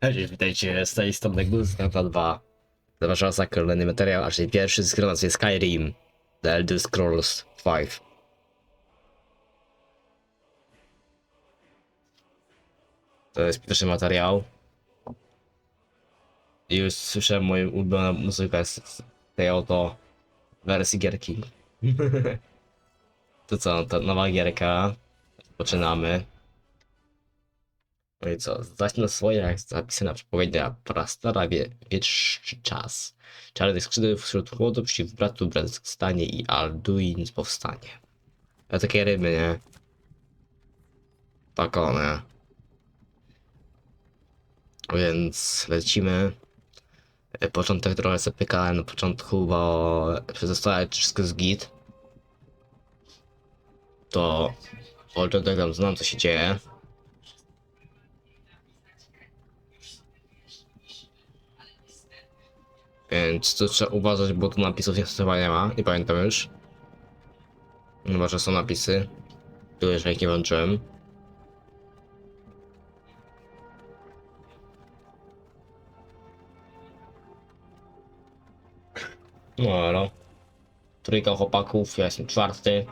Cześć, witajcie z tej strony Gustaw 2. Zapraszam na kolejny materiał, a czyli pierwszy z gry nazwie Skyrim. The Elder Scrolls 5. To jest pierwszy materiał. I już słyszę moją ulubioną muzykę z tej oto wersji gierki. to co, to nowa gierka. Poczynamy. No i co, zacznę swoje jak zapisana przepowiednia prastara wie, wieczny czas. Czarnych skrzydeł wśród chłodu przeciw bratu stanie i Alduin powstanie. A takie ryby, nie? Tak one. Więc lecimy. E, Początek trochę sobie pykałem na początku, bo przedostałem wszystko z git. To początek tam znam co się dzieje. Więc tu trzeba uważać, bo tu napisów niestety chyba nie ma, nie pamiętam już. Chyba, że są napisy. Tu jeszcze ich nie włączyłem. No elo. Trójka chłopaków, ja jestem czwarty.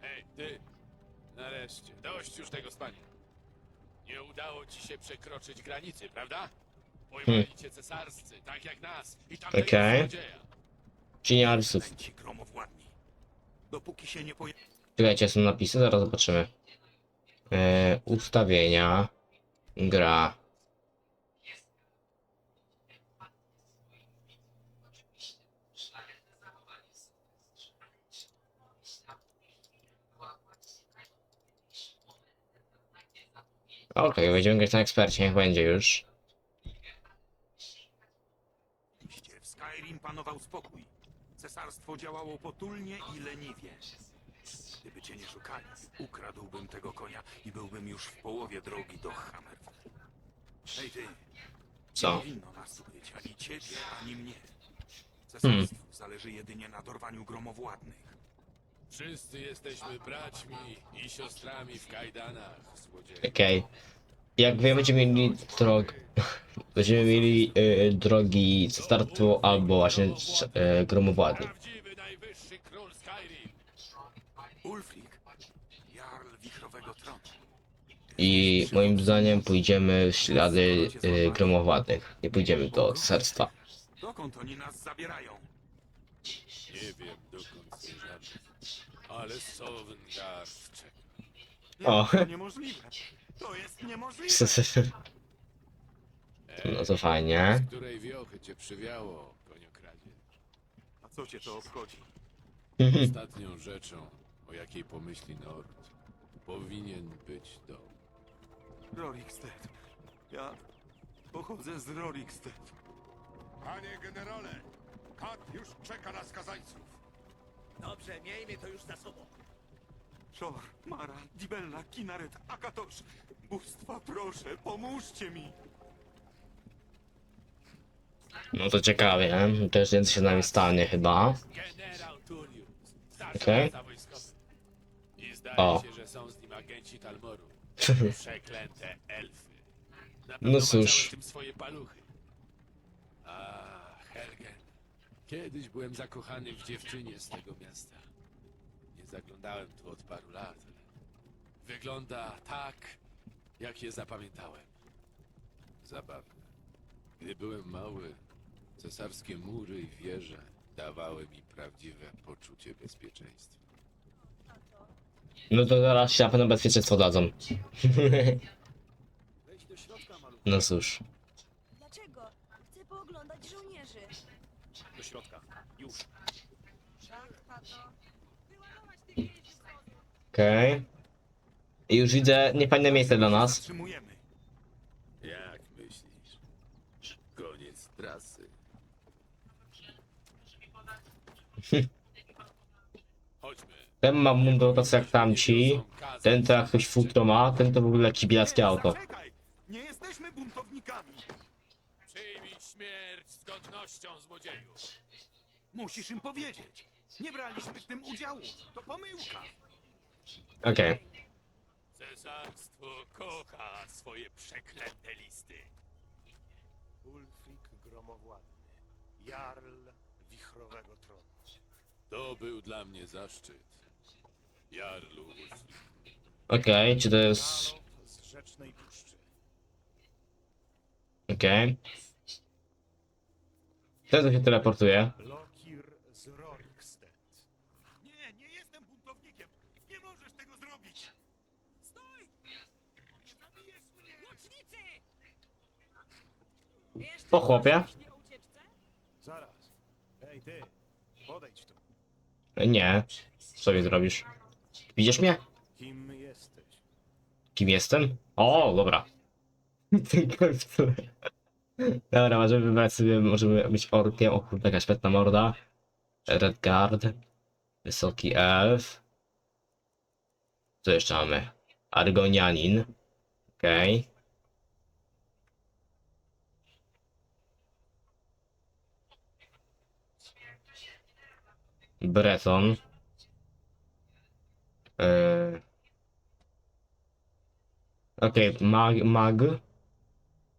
Hej, ty! Nareszcie, dość już tego spania. Nie udało ci się przekroczyć granicy, prawda? Pojmali cię cesarscy, tak jak nas i Okej. Ci gromowładni. Dopóki się nie pojawi... Czekajcie, są napisy, zaraz zobaczymy. E, ustawienia. Gra. Okej, będziemy grać na ekspercie, niech będzie już. W Skyrim panował spokój. Cesarstwo działało potulnie i leniwie. Gdyby cię nie szukali, ukradłbym tego konia i byłbym już w połowie drogi do Hammerfell. Hej ty, nie Co? powinno nas być ani ciebie, ani mnie. Cesarstwu zależy jedynie na dorwaniu gromowładnych. Wszyscy jesteśmy braćmi i siostrami w kajdanach, złodzieju. Okej. Jak wy będziemy mieli drog... Będziemy mieli y, drogi startu albo właśnie y, gromowładni. Prawdziwy najwyższy król Skyrim. Ulfric, jarl wichrowego tronu. I moim zdaniem pójdziemy w ślady y, gromowładnych. Nie pójdziemy do serstwa. Dokąd oni nas zabierają? Nie wiem dokąd zmierzamy, ale Sovngarde czeka. O. To niemożliwe. To jest niemożliwe. No to fajnie. Z której wiochy cię przywiało, koniokradzie? A co cię to obchodzi? Ostatnią rzeczą, o jakiej pomyśli Nord, powinien być dom. Rorikstead. Ja pochodzę z Rorikstead. Panie generale, kat już czeka na skazańców. Dobrze, miejmy to już za sobą. Szor, Mara, Dibella, Kinaret, Akatosz. Bóstwa, proszę, pomóżcie mi. No to ciekawie. Też więcej się z nami stanie chyba. Generał Okej. okay. I zdaje O. się, że są z nim agenci Talmoru. Przeklęte elfy. Na No cóż. macały w tym swoje paluchy. A, Helgen. Kiedyś byłem zakochany w dziewczynie z tego miasta. Nie zaglądałem tu od paru lat, ale wygląda tak, jak je zapamiętałem. Zabawne. Gdy byłem mały, cesarskie mury i wieże dawały mi prawdziwe poczucie bezpieczeństwa. No to zaraz się na pewno bezpieczeństwo dadzą. No cóż. Dlaczego? Chcę pooglądać żołnierzy. Do środka. Już. Tak, tato. Okej. I już widzę niefajne miejsce dla nas. Zatrzymujemy. Ten ma mundur tacy jak tamci. Ten to jakoś futro ma, ten to w ogóle jakiś bielackie auto. Zaczekaj! Nie jesteśmy buntownikami. Przyjmij śmierć z godnością, złodzieju. Musisz im powiedzieć. Nie braliśmy w tym udziału. To pomyłka. Okej. Cesarstwo kocha swoje swoje przeklęte listy. Ulfric Gromowładny, Jarl Wichrowego Tronu. To był dla mnie zaszczyt. Okej, czy to jest... Okej. Kto to się teleportuje? Lokir z Rorikstead. Nie, nie jestem buntownikiem. Nie możesz tego zrobić. Stój! Nie zabijesz mnie. Łucznicy! Jeszcze Po chłopie? coś ucieczce? Zaraz. Ej ty, podejdź tu. Nie. Co mi zrobisz? Widzisz mnie? Kim jesteś? Kim jestem? O, dobra. Dobra, możemy wybrać sobie, możemy być orkiem. O kurde, jakaś petna morda. Redguard. Wysoki elf. Co jeszcze mamy? Argonianin. Okej. Breton. Yy. Okej, mag, mag.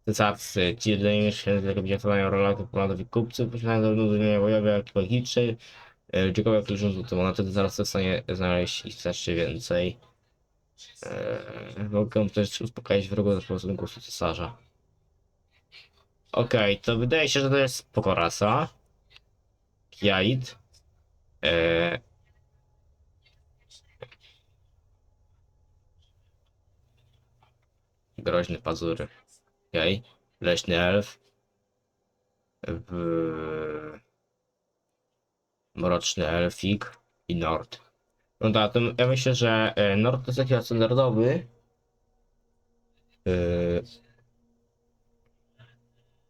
Cecarscy. Ci dodają się tego wydziałają rolę ponadowi kupców, posiadają zarówno zmienia bojowe, jak i magiczne. E, Ciekawe kluczem to monety, zaraz w stanie znaleźć ich jeszcze więcej. Eee, mogę też uspokoić wrogo za pomocą głosu cesarza. Okej, to wydaje się, że to jest spoko rasa. Kiait. Eee, groźne pazury. Okej. Leśny elf. W... Mroczny elfik i Nord. No tak, to ja myślę, że e, Nord to jest jakiś standardowy. Yy...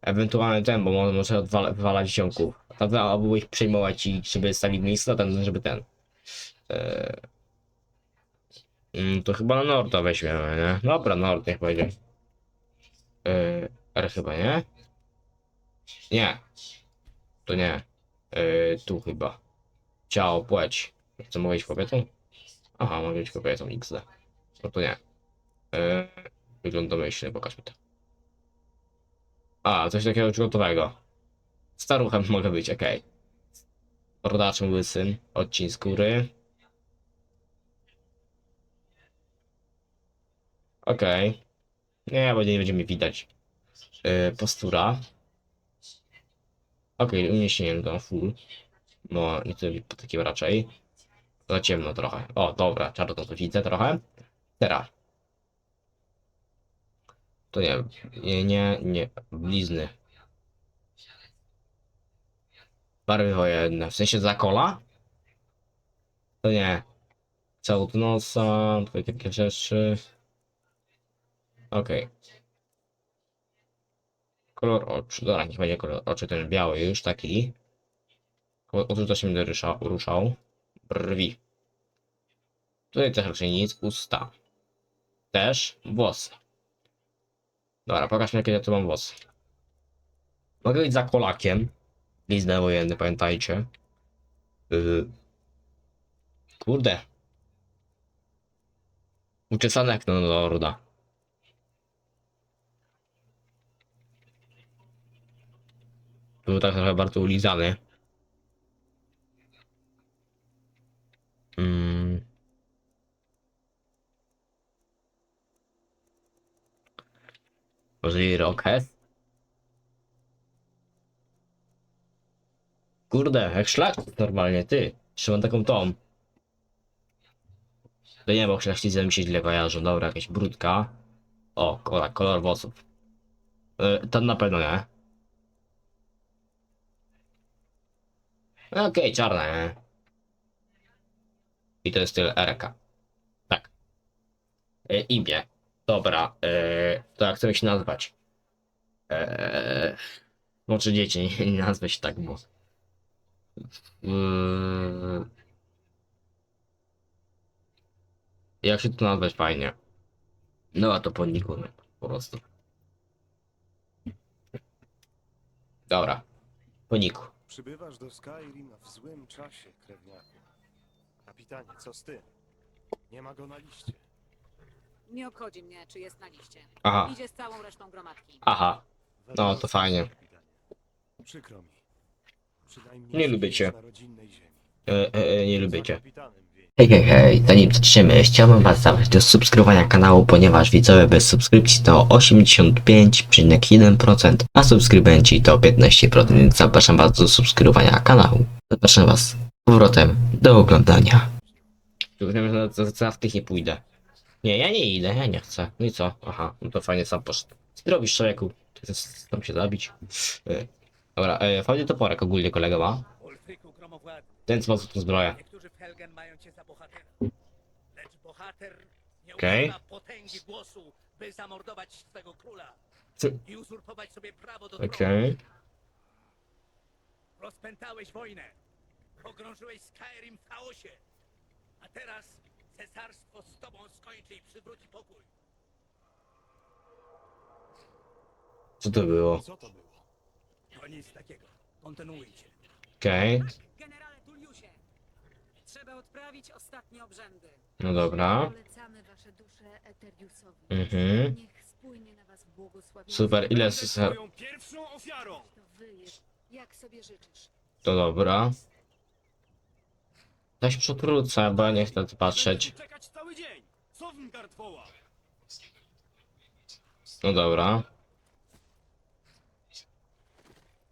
Ewentualnie ten, bo może, może wywalać ziomków. Albo ich przejmować i żeby stali a ten, żeby ten. Yy... Mm, to chyba na Norda weźmiemy, nie? Dobra, Nord niech będzie. Yy, R chyba, nie? Nie. To nie. Yy, tu chyba. Ciało, płeć. Mogę być kobietą? Aha, mogę być kobietą XD. No to nie. Yy, wygląda myślnie, pokaż mi to. A, coś takiego gotowego. Staruchem mogę być, okej. Rodaczem łysym, odcień skóry. Okej. Nie, bo nie będzie mi widać. Yy, postura. Okej, okay, uniesienie do full. No, nie tyle po takim raczej. Za ciemno trochę. O, dobra, czarno to widzę trochę. Teraz. To nie, nie, nie, nie. Blizny. Barwy wojenne. W sensie zakola? To nie. Całut nosa, tutaj takie rzeczy. Okej. Kolor oczu. Dobra, niech będzie kolor oczu ten biały już taki. Odrzuca się będę ruszał, ruszał. Brwi. Tutaj też raczej nic. Usta. Też. Włosy. Dobra, pokaż mi jakie ja tu mam włosy. Mogę być za kolakiem. Liznę wojenny, pamiętajcie. Yy. Kurde. Uczesane jak na lorda. Był tak trochę bardzo ulizany. Mm. Może i Rockhead? Kurde, jak szlak normalnie, ty. Trzymam taką tą. To nie, bo szlachcice mi się źle kojarzą. Dobra, jakaś brudka. O, kolor, kolor włosów. Yy, to na pewno nie. Okej, czarna, nie? I to jest styl RK. Tak. E, imię. Dobra, e, to jak chcemy się nazwać? E, może dzieci, nie, nazwę się tak, bo... Mm, jak się to nazwać fajnie? No a to po niku, no, po prostu. Dobra, po niku. Przybywasz do Skyrim w złym czasie, krewniaku. Kapitanie, co z tym? Nie ma go na liście. Nie obchodzi mnie, czy jest na liście. Aha, Idzie z całą resztą gromadki. aha. No, to fajnie. Przykro mi. Przynajmniej Nie lubię cię. na rodzinnej ziemi. E, e, e, nie lubię Za cię. kapitanem, Hej, hej, hej, zanim zaczniemy, chciałbym Was zaprosić do subskrybowania kanału, ponieważ widzowie bez subskrypcji to 85,1%, a subskrybenci to 15%, więc zapraszam Was do subskrybowania kanału. Zapraszam Was z powrotem do oglądania. Za, za, za w tych nie pójdę. Nie, ja nie idę, ja nie chcę. No i co? Aha, no to fajnie sam poszedł. Co ty robisz, człowieku? Chcesz tam się zabić? E, Dobra, e, fajny toporek ogólnie kolega ma. Ten co ma tą zbroję. Helgen mają cię za bohatera. Lecz bohater nie Okej. używa potęgi głosu, by zamordować swego króla Co- i uzurpować sobie prawo do tronu. Okej. Rozpętałeś wojnę. Pogrążyłeś Skyrim w chaosie. A teraz cesarstwo z tobą skończy i przywróci pokój. Co to było? Co to było? To nic takiego. Kontynuujcie. Okej. Ostatnie obrzędy. No dobra. Polecamy wasze dusze Eteriusowi. Mhm. Niech spłynie na was błogosławieństwo. Super, ile Będę twoją pierwszą ofiarą! To wy, jak sobie życzysz. To dobra. Coś przekrócę, bo ja nie chcę tu patrzeć. Będę tu czekać cały dzień! Woła! No dobra.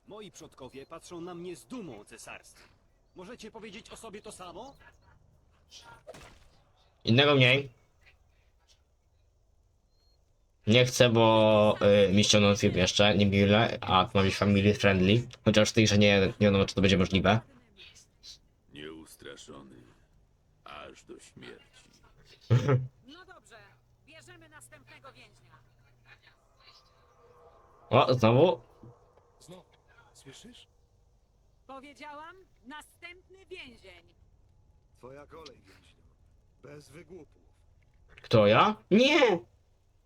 Moi przodkowie patrzą na mnie z dumą cesarstwa. Możecie powiedzieć o sobie to samo? Innego mniej. Nie chcę, bo y, mi ściągną film jeszcze, nie mile, a to ma być family friendly. Chociaż w tej grze nie, nie wiadomo, czy to będzie możliwe. Nieustraszony, aż do śmierci. No dobrze, bierzemy następnego więźnia. O, znowu? Znowu. Słyszysz? Powiedziałam, następny więzień. Twoja kolej, więźniu. Bez wygłupów. Kto ja? Nie!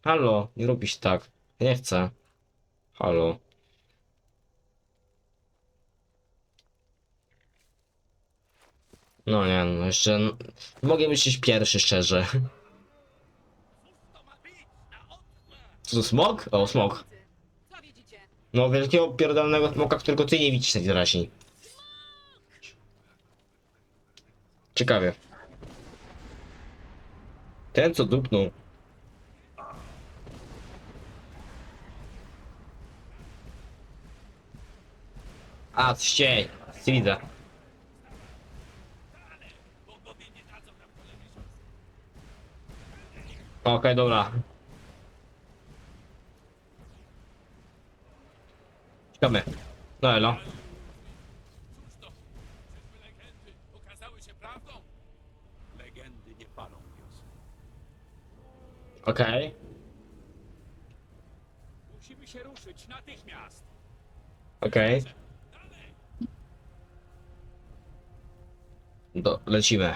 Halo, nie robisz tak. Nie chcę. Halo. No nie, no jeszcze... Mogę myśleć pierwszy, szczerze. Co to smok? O, smok. Co widzicie? No wielkiego pierdolnego smoka, którego ty nie widzisz najwyraźniej. Ciekawie. Ten co dupnął. A, ściej. Widzę. Okej, dobra. Czekamy. No elo. Prawdą? Legendy nie palą wiosny. Okej. Musimy się ruszyć natychmiast. Okej. Dalej! Do, lecimy.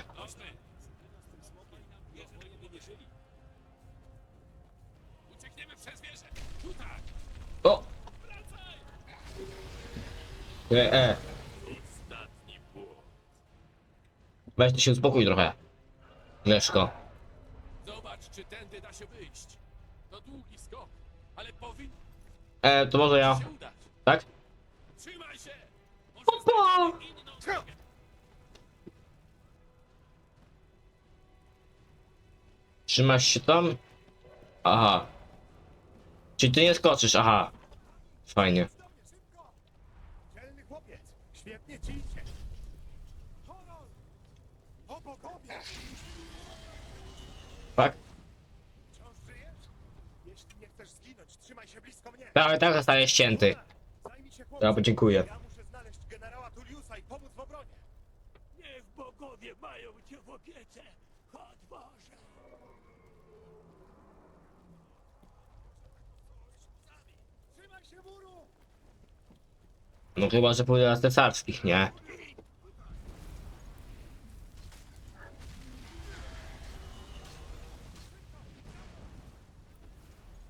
Nie żyli. Uciekniemy przez wieżę! Tutaj! O! Wracaj! E, e. Weź ty się uspokój trochę. Leszko. Zobacz, czy tędy da się wyjść. To długi skok, ale E, to może ja. się udać. Tak? Trzymaj się! Może znajdziemy inną drogę. Trzymasz się tam? Aha. Czyli ty nie skoczysz, aha. Fajnie. Dzielny chłopiec! Świetnie ci idzie! Honor! O bogowie! Tak? Wciąż żyjesz? Jeśli nie chcesz zginąć, trzymaj się blisko mnie! Tak, tak zostaje ścięty. Zajmij się podziękuję. Ja muszę znaleźć generała Tulliusa i pomóc w obronie! Niech bogowie mają cię w opiece, odważę. Trzymaj się muru! No chyba, że pójdę na nie?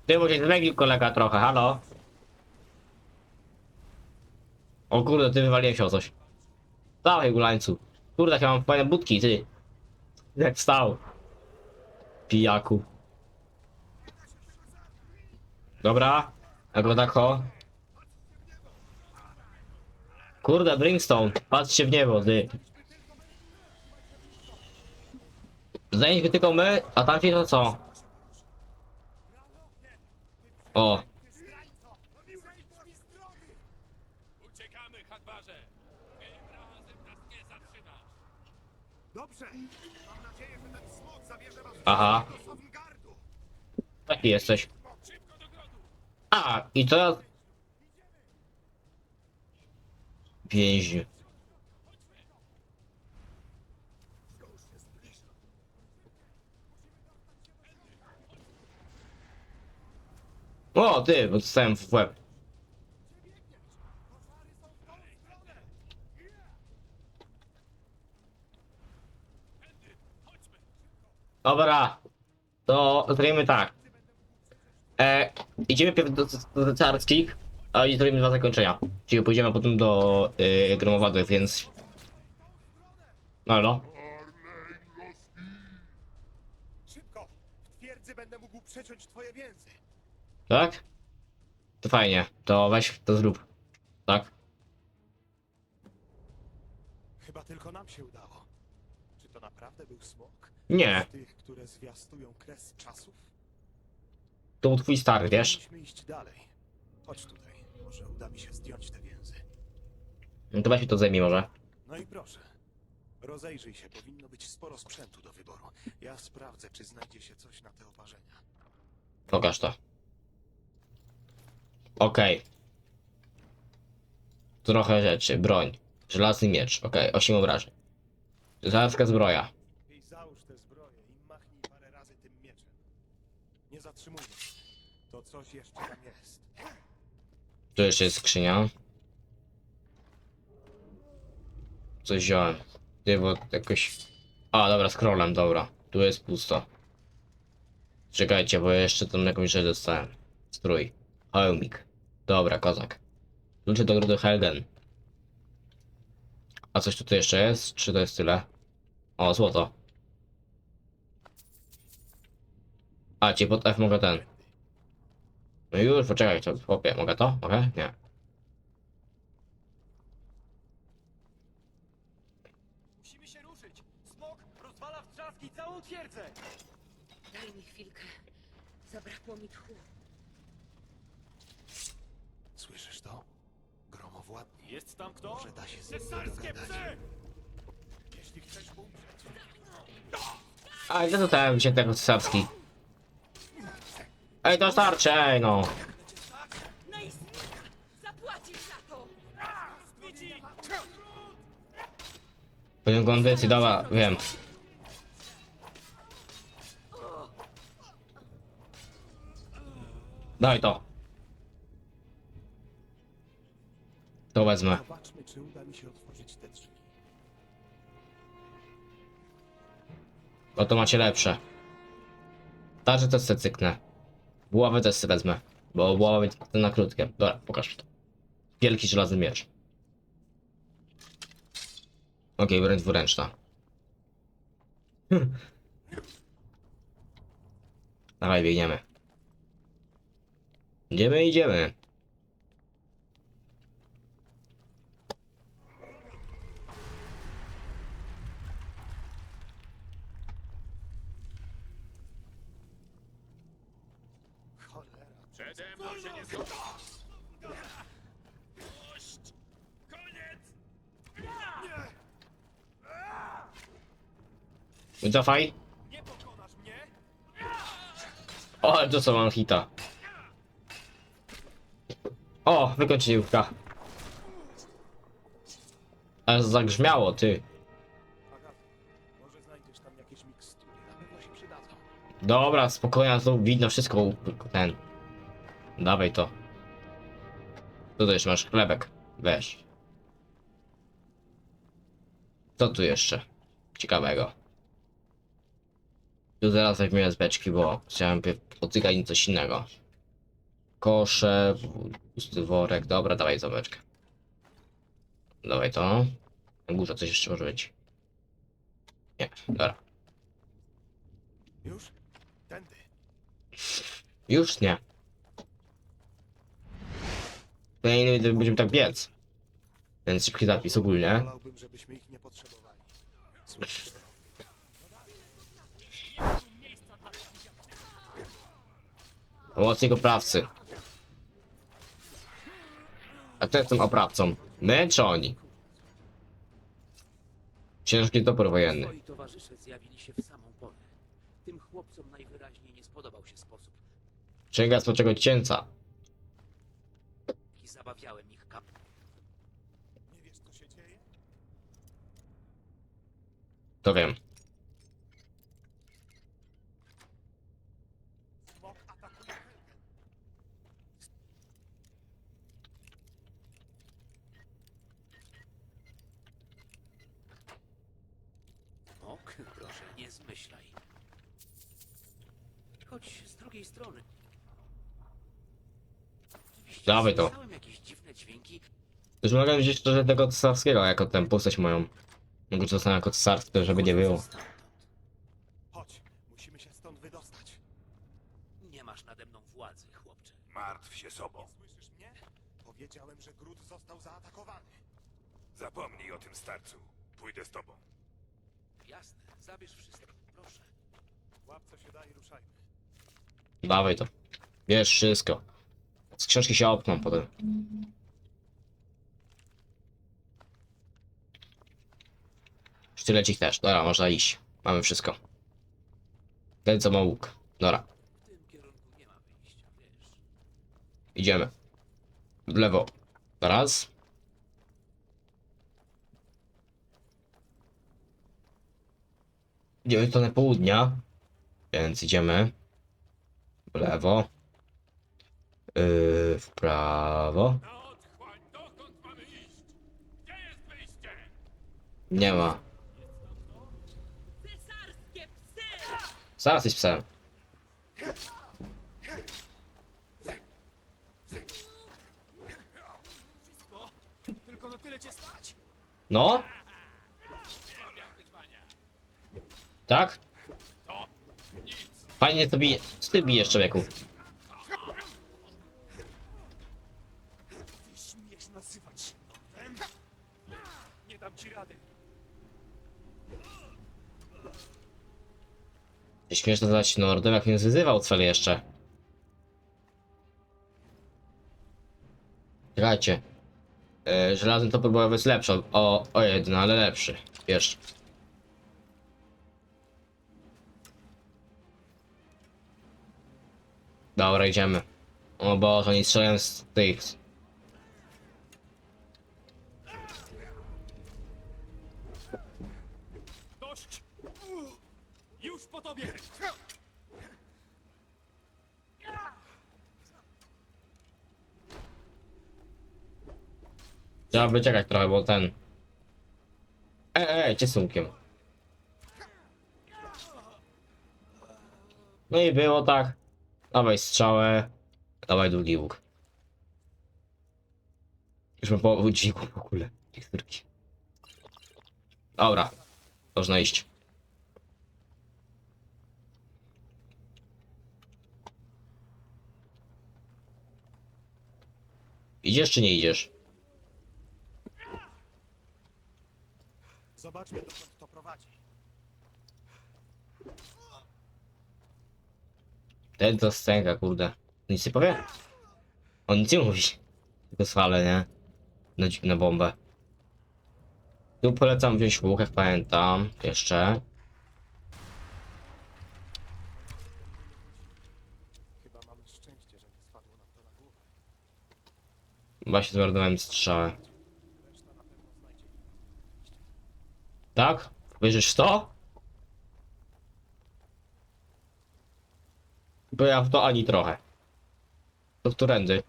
Ty musisz zmęglił kolega trochę, halo? O kurde, ty wywaliłem się o coś. Dawaj, gulańcu. Kurde, jak ja mam fajne budki, ty. Jak wstał. Pijaku. Dobra, Agodako. Kurde, Brimstone, patrzcie w niebo, ty. Zajęliśmy tylko my, a tamci to co? O, Uciekamy, Hadbarze! Tym razem nas nie zatrzymasz! Dobrze. Mam nadzieję, że ten smok zabierze was aha, do Sovngardu. taki jesteś. Szybko do grodu! A, i to... Więźniu. O, ty, bo w łeb. Dobra, to zrobimy tak. E, idziemy pierw do, do carskich, a i zrobimy dwa zakończenia. Czyli pójdziemy potem do y, więc... No, no. Szybko. W twierdzy będę mógł przeciąć twoje więzy. Tak? To fajnie, to weź, to zrób. Tak? Chyba tylko nam się udało. Czy to naprawdę był smok? Nie, Z tych, które zwiastują kres czasów? to był twój stary, wiesz? Musimy iść dalej. Chodź tutaj. Może uda mi się zdjąć te więzy. No to weź mi to zajmij może. No i proszę. Rozejrzyj się, powinno być sporo sprzętu do wyboru. Ja sprawdzę, czy znajdzie się coś na te oparzenia. Pokaż to. Okej. Trochę rzeczy, broń. Żelazny miecz, okej, 8 obrażeń. Żelazka zbroja. I załóż tę zbroję i machnij parę razy tym mieczem. Nie zatrzymuj się. To coś jeszcze tam jest. Tu jeszcze jest skrzynia. Coś wziąłem. Ty, bo jakoś... A, dobra, scrollem, dobra. Tu jest pusto. Czekajcie, bo jeszcze tam jakąś rzecz dostałem. Strój. Hełmik. Dobra, kozak. Klucze do grudy Helgen. A coś tutaj jeszcze jest? Czy to jest tyle? O, złoto. A, ci pod F mogę ten. No już, poczekaj, to chłopie, mogę to? Mogę? Nie. Musimy się ruszyć! Smok rozwala w trzaski całą twierdzę! Daj mi chwilkę. Zabrakło mi tchu. Słyszysz to? Gromowładni. Jest tam kto? Może da się z nimi Cesarskie dogadać. psy! Jeśli chcesz umrzeć, A, gdzie dostałem się tego? Ej, to starczy, ej no. Najsmika! Zapłacisz za to! Poziom konwencji, dobra, wiem. Daj to. To wezmę. Czy uda mi się otworzyć te drzwi. Bo to macie lepsze. Tarże też se cyknę. Buławę też se wezmę. Bo buława będzie na krótkie. Dobra, pokaż to. Wielki żelazny miecz. Okej, wręcz dwuręczna. Dawaj, biegniemy. Idziemy, idziemy. Wycofaj. O, ale to co mam hita. O, wykończyłka. Ale zagrzmiało, ty. Dobra, spokojnie, tu widno wszystko. Ten. Dawaj to. Tutaj jeszcze masz chlebek. Weź. Co tu jeszcze? Ciekawego. Tu zaraz weźmiemy z beczki, bo chciałem potykać coś innego. Kosze, pusty worek. Dobra, dawaj za beczkę. Dawaj to. Na górze coś jeszcze może być. Nie, dobra. Już? Tędy. Już nie. To nie nie będziemy tak biec. Więc szybki zapis ogólnie. Wolałbym, żebyśmy ich nie potrzebowali. Słyszysz Pomocnik oprawcy. A kto jest tym oprawcą? Czy oni? Ciężki topór wojenny. Twoi towarzysze zjawili się w samą porę. Tym chłopcom najwyraźniej nie spodobał się sposób, Księga Smoczego Cięca. w jaki zabawiałem ich kap... Nie wiesz, co się dzieje? To wiem. Smok atakuje Helgen. Ok, proszę, nie zmyślaj. Choć z drugiej strony... Oczywiście Dawaj to. słyszałem jakieś dziwne dźwięki, Już mogę wziąć trochę tego cesarskiego jako tę postać moją. Mogę czasem jako cesarskie, żeby nie było. Chodź, musimy się stąd wydostać. Nie masz nade mną władzy, chłopcze. Martw się sobą. Słyszysz mnie? Powiedziałem, że Grud został zaatakowany. Zapomnij o tym starcu. Pójdę z tobą. Jasne, zabierz wszystko, proszę. Łap co się da i ruszajmy. Dawaj to. Wiesz wszystko. Książki się opną potem. Sztylecik też. Dobra, można iść. Mamy wszystko. Ten co ma łuk. Dobra, idziemy. W lewo. Raz. Idziemy w stronę południa. Więc idziemy. W lewo. Yy, w prawo. Nie ma. Zaraz jest psem. No? Tak? Fajnie to bije. Co ty bijesz, człowieku? Ty śmiesz nazywać się nowem? Nie dam ci rady. Ty śmiesz nazywać się Nordem, jak mnie zwyzywał cel jeszcze. Czekajcie. E, żelazny topór bojowy jest lepszy o, o, o jeden, ale lepszy. Wiesz. Dobra, idziemy. O Boże, oni strzelają z tych. Po tobie! Trzeba wyciekać trochę, bo ten... Ej, ej, cię. No i było tak. Dawaj strzałę. Dawaj długi łuk. Już mam połowę dźwigu w ogóle. Dobra. Można iść. Idziesz czy nie idziesz? Zobaczmy, dokąd to prowadzi. Ten to scenka, kurde. Nic nie powie? On nic nie mówi. Tylko swale, nie? Na, dź- na bombę. Tu polecam wziąć jak pamiętam. Jeszcze. Chyba mamy szczęście, że nie spadło nam to na głowę. Właśnie zmarnowałem strzałę. Tak? Wierzysz w to? Bo ja w to ani trochę. To którędy?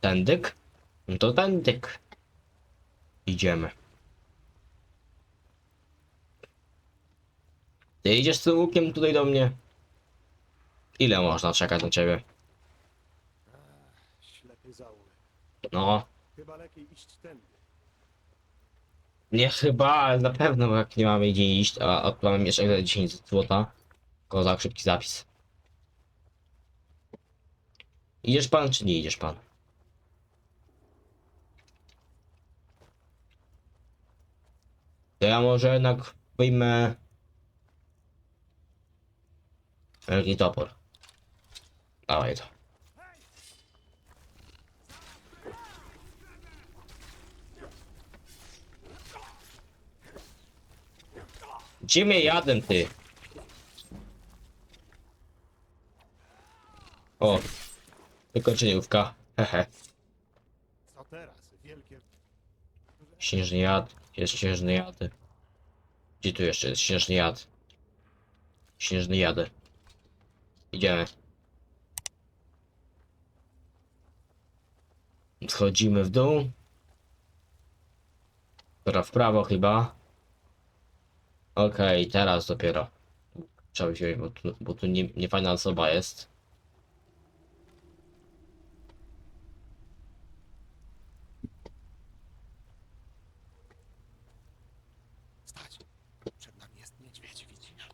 Tędyk? No to tędyk. Idziemy. Ty idziesz z tym łukiem tutaj do mnie? Ile można czekać na ciebie? No, Chyba lepiej iść tędy. Nie chyba, ale na pewno, bo jak nie mamy gdzie iść, a mamy jeszcze za 10 złota. Kozak, szybki zapis. Idziesz pan, czy nie idziesz pan? To ja może jednak wyjmę... Wielki topór. Dawaj to. Mnie jadę, ty? O, wykończeniówka. Hehe. Co teraz? Wielkie... Śnieżny jad. Jest śnieżny jad. Gdzie tu jeszcze jest śnieżny jad? Śnieżny jad. Idziemy. Schodzimy w dół. Teraz w prawo chyba. Okej, teraz dopiero. Trzeba wziąć, bo tu, bo tu nie, niefajna osoba jest. Stać! Przed nami jest niedźwiedź, widzisz?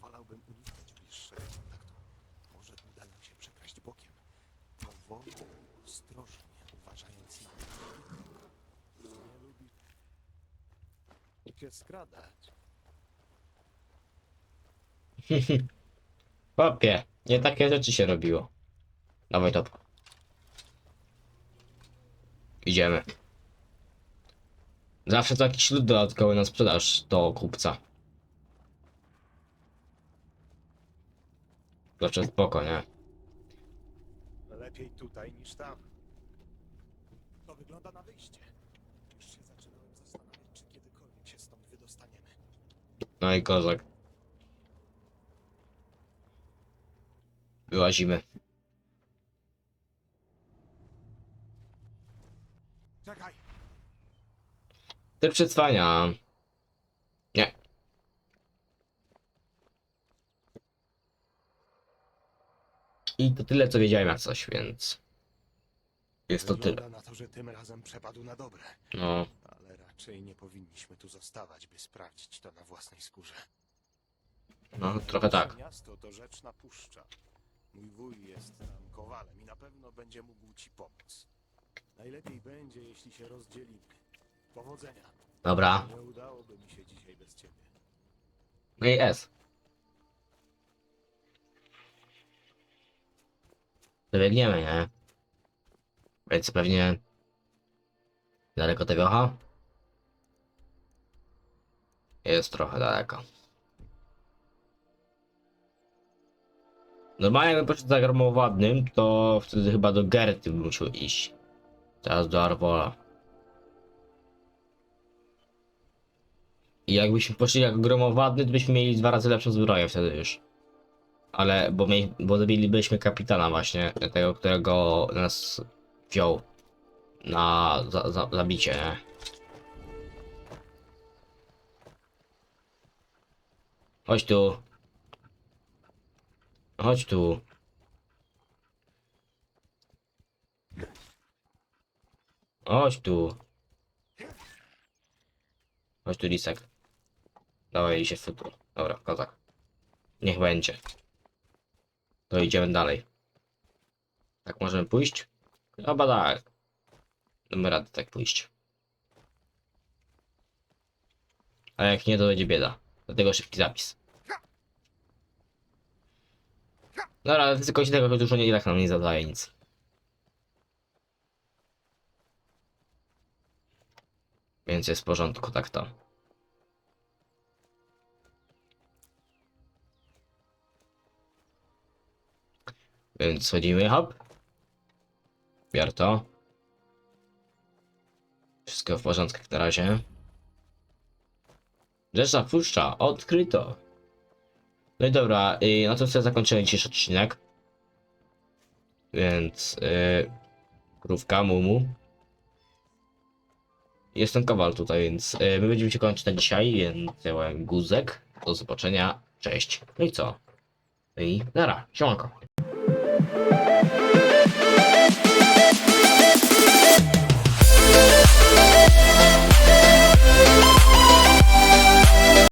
Wolałbym uniknąć bliższego kontaktu. Może uda nam się przekraść bokiem. Powoli, ostrożnie, uważając na Nie lubi się skradać. Papie, nie takie rzeczy się robiło. Dawaj to. Idziemy. Zawsze to jakiś lód dodatkowy na sprzedaż do kupca. Zawsze spoko, nie? Lepiej tutaj niż tam. To wygląda na wyjście. Już się zaczynałem zastanawiać, czy kiedykolwiek się stąd wydostaniemy. No i kozak. Wyłazimy. Czekaj! Te przetrwania. Nie. I to tyle, co wiedziałem jak coś, więc... Jest to tyle. Na to, że tym razem przepadł na dobre. No, Ale raczej nie powinniśmy tu zostawać, by sprawdzić to na własnej skórze. no trochę tak. Miasto to rzeczna puszcza. Mój wuj jest tam kowalem i na pewno będzie mógł ci pomóc. Najlepiej będzie, jeśli się rozdzielimy. Powodzenia. Dobra. Nie udałoby mi się dzisiaj bez ciebie. No i S. Dobiegniemy, nie? Więc pewnie daleko ta wiocha? Jest trochę daleko. Normalnie jakbym poszedł za gromowadnym, to wtedy chyba do Gerty bym musiał iść. Teraz do Arwola. I jakbyśmy poszli jak gromowadny, to byśmy mieli dwa razy lepszą zbroję wtedy już. Ale, bo, mieli, bo zabilibyśmy kapitana właśnie, tego, którego nas wziął na za, za, zabicie, nie? Chodź tu. Chodź tu. Chodź tu. Chodź tu, Lisek. Dawaj się futur. Dobra, kozak. Niech będzie. To idziemy dalej. Tak możemy pójść? Chyba tak. Damy radę tak pójść. A jak nie, to będzie bieda. Dlatego szybki zapis. Dobra, ale tylko się tego dużo nie i tak nam nie zadaje nic. Więc jest w porządku, tak to. Więc schodzimy, hop. Bier to. Wszystko w porządku jak na razie. Rzecza puszcza, odkryto. No i dobra, i na to sobie zakończyłem dzisiejszy odcinek. Więc yy, krówka, mumu. Jestem kowal tutaj, więc yy, my będziemy się kończyć na dzisiaj, więc ja byłem Guzek. Do zobaczenia, cześć. No i co? No i nara, siemanko.